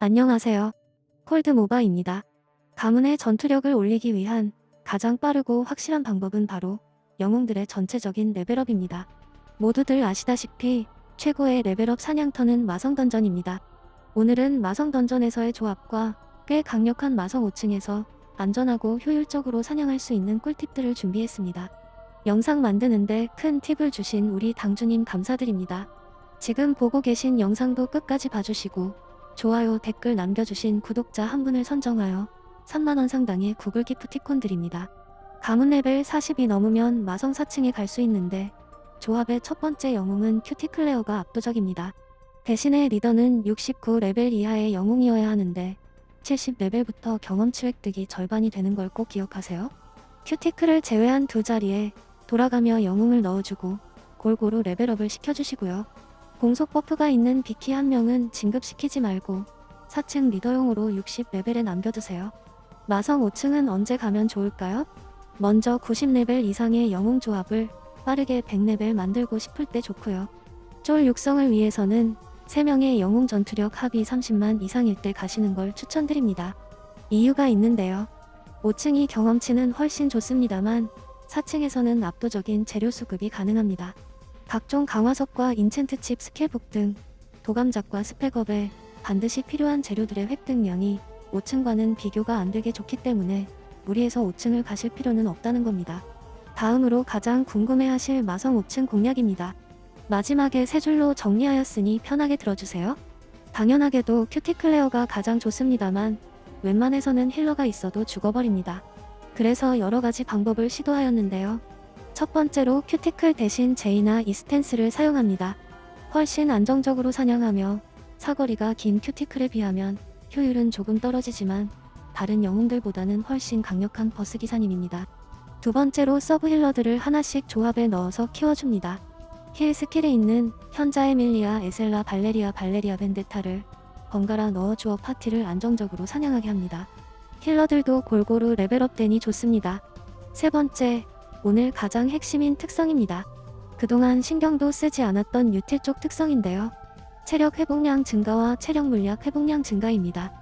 안녕하세요. 콜드모바입니다. 가문의 전투력을 올리기 위한 가장 빠르고 확실한 방법은 바로 영웅들의 전체적인 레벨업입니다. 모두들 아시다시피 최고의 레벨업 사냥터는 마성 던전입니다. 오늘은 마성 던전에서의 조합과 꽤 강력한 마성 5층에서 안전하고 효율적으로 사냥할 수 있는 꿀팁들을 준비했습니다. 영상 만드는데 큰 팁을 주신 우리 당주님 감사드립니다. 지금 보고 계신 영상도 끝까지 봐주시고 좋아요 댓글 남겨주신 구독자 한 분을 선정하여 3만원 상당의 구글 기프티콘 드립니다. 가문 레벨 40이 넘으면 마성 4층에 갈 수 있는데 조합의 첫 번째 영웅은 큐티클레어가 압도적입니다. 대신에 리더는 69 레벨 이하의 영웅이어야 하는데 70 레벨부터 경험치 획득이 절반이 되는 걸 꼭 기억하세요. 큐티클을 제외한 두 자리에 돌아가며 영웅을 넣어주고 골고루 레벨업을 시켜주시고요. 공속 버프가 있는 비키 한 명은 진급시키지 말고 4층 리더용으로 60레벨에 남겨두세요. 마성 5층은 언제 가면 좋을까요? 먼저 90레벨 이상의 영웅 조합을 빠르게 100레벨 만들고 싶을 때 좋고요. 쫄 육성을 위해서는 3명의 영웅 전투력 합이 30만 이상일 때 가시는 걸 추천드립니다. 이유가 있는데요. 5층이 경험치는 훨씬 좋습니다만 4층에서는 압도적인 재료 수급이 가능합니다. 각종 강화석과 인챈트 칩 스킬북 등 도감작과 스펙업에 반드시 필요한 재료들의 획득량이 5층과는 비교가 안 되게 좋기 때문에 무리해서 5층을 가실 필요는 없다는 겁니다. 다음으로 가장 궁금해하실 마성 5층 공략입니다. 마지막에 세 줄로 정리하였으니 편하게 들어주세요. 당연하게도 큐티 클레어가 가장 좋습니다만 웬만해서는 힐러가 있어도 죽어버립니다. 그래서 여러 가지 방법을 시도하였는데요. 첫 번째로 큐티클 대신 제이나 이스텐스를 사용합니다. 훨씬 안정적으로 사냥하며 사거리가 긴 큐티클에 비하면 효율은 조금 떨어지지만 다른 영웅들보다는 훨씬 강력한 버스 기사님입니다. 두 번째로 서브 힐러들을 하나씩 조합에 넣어서 키워줍니다. 힐 스킬에 있는 현자 에밀리아, 에셀라, 발레리아, 발레리아 벤데타를 번갈아 넣어주어 파티를 안정적으로 사냥하게 합니다. 힐러들도 골고루 레벨업되니 좋습니다. 세 번째, 오늘 가장 핵심인 특성입니다. 그동안 신경도 쓰지 않았던 유틸 쪽 특성인데요. 체력 회복량 증가와 체력 물약 회복량 증가입니다.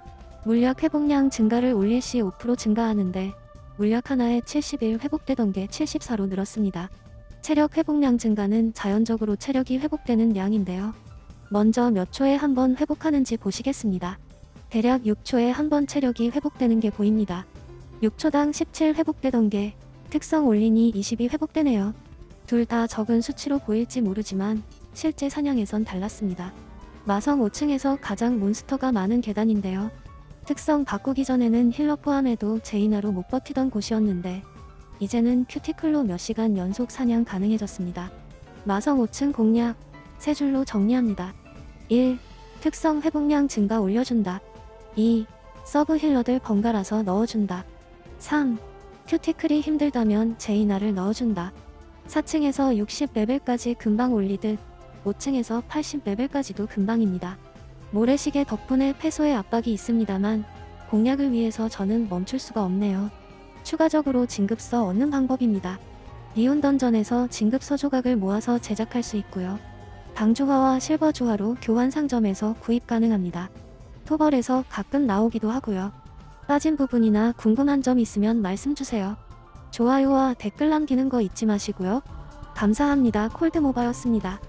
물약 회복량 증가를 올릴 시 5% 증가하는데 물약 하나에 71 회복되던 게 74로 늘었습니다. 체력 회복량 증가는 자연적으로 체력이 회복되는 양인데요. 먼저 몇 초에 한 번 회복하는지 보시겠습니다. 대략 6초에 한 번 체력이 회복되는 게 보입니다. 6초당 17 회복되던 게 특성 올리니 20이 회복되네요. 둘 다 적은 수치로 보일지 모르지만 실제 사냥에선 달랐습니다. 마성 5층에서 가장 몬스터가 많은 계단인데요. 특성 바꾸기 전에는 힐러 포함해도 제이나로 못 버티던 곳이었는데 이제는 큐티클로 몇 시간 연속 사냥 가능해졌습니다. 마성 5층 공략 세 줄로 정리합니다. 1. 특성 회복량 증가 올려준다. 2. 서브 힐러들 번갈아서 넣어준다. 3. 큐티클이 힘들다면 제이나를 넣어준다. 4층에서 60레벨까지 금방 올리듯 5층에서 80레벨까지도 금방입니다. 모래시계 덕분에 패소의 압박이 있습니다만 공략을 위해서 저는 멈출 수가 없네요. 추가적으로 진급서 얻는 방법입니다. 리온 던전에서 진급서 조각을 모아서 제작할 수 있고요. 당주화와 실버 주화로 교환 상점에서 구입 가능합니다. 토벌에서 가끔 나오기도 하고요. 빠진 부분이나 궁금한 점 있으면 말씀 주세요. 좋아요와 댓글 남기는 거 잊지 마시고요. 감사합니다. 콜드모바였습니다.